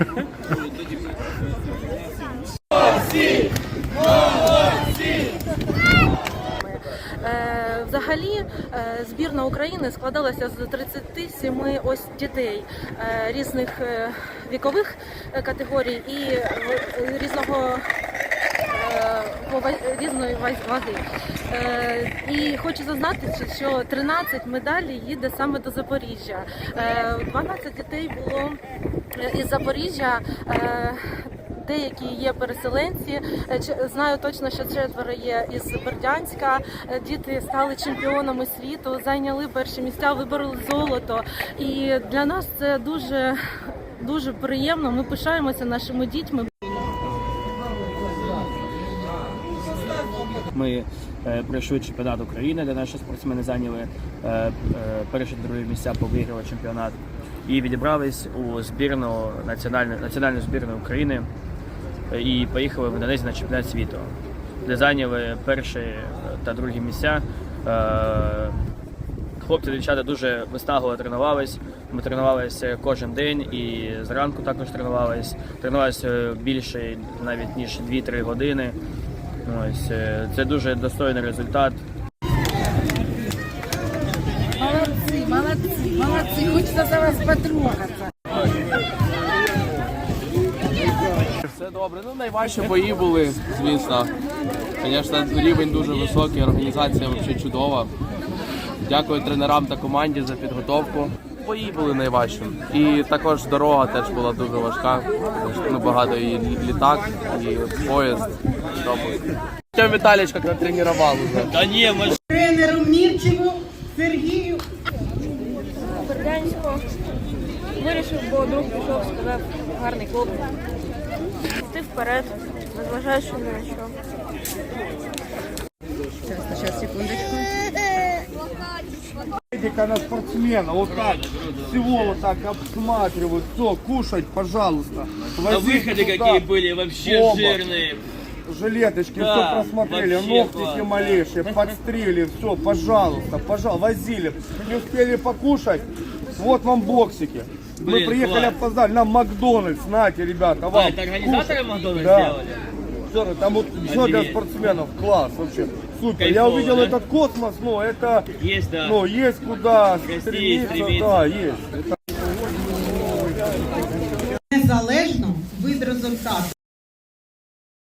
Е, Взагалі е, збірна України складалася з 37 ось дітей е, різних вікових категорій і різного різної ваги. І хочу зазначити, що 13 медалей їде саме до Запоріжжя. Е, 12 дітей було із Запоріжжя. Е, Деякі є переселенці. Е, Знаю точно, що четверо є із Бердянська. Е, Діти стали чемпіонами світу, зайняли перші місця, вибороли золото. І для нас це дуже дуже приємно. Ми пишаємося нашими дітьми. Ми пройшли чемпіонат України, де наші спортсмени зайняли перші другі місця по виграли чемпіонат і відібрались у збірну національну національну збірну України е, і поїхали в Індонезію на чемпіонат світу, де зайняли перші е, та другі місця. Е, Хлопці дівчата дуже виснагливо тренувались. Ми тренувалися кожен день і зранку також тренувались. Тренувалися більше навіть ніж 2-3 години. Ось це дуже достойний результат. Молодцы, молодцы, молодцы. Хочется за вас потрогаться. Все добре. Ну найважчі бої були, звісно. Звісно, рівень дуже високий, організація взагалі чудова. Дякую тренерам та команді за підготовку. Бої були найважчі. І також дорога теж була дуже важка. тому що, Ну, багато і літак, і поїзд. Тому. Тьом Віталійович як натренував уже. Тренеру Вирішив, бо друг пішов, сказав гарний клуб. Йти вперед, незважаючи ні на що. Эдика на спортсмена, вот так, всего вот так обсматривают, все, кушать, пожалуйста. На выходе какие были вообще Оба. жирные. Жилеточки, Да, все просмотрели, вообще ногтики класс. малейшие, подстрели, все, пожалуйста, пожалуйста, возили. Не успели покушать, вот вам боксики. Мы Блин, приехали, класс. опоздали, нам Макдональдс, нате, ребята, вам. А, это организаторы кушать. Макдональдс Да. сделали? Всё, там вот все для Офигеть. спортсменов, класс вообще. Супер. Я Кайфово, увидел да? этот космос, но это, Есть, да. ну, есть куда Расти, стремиться, стремиться. да, есть. Это Незалежно від результату.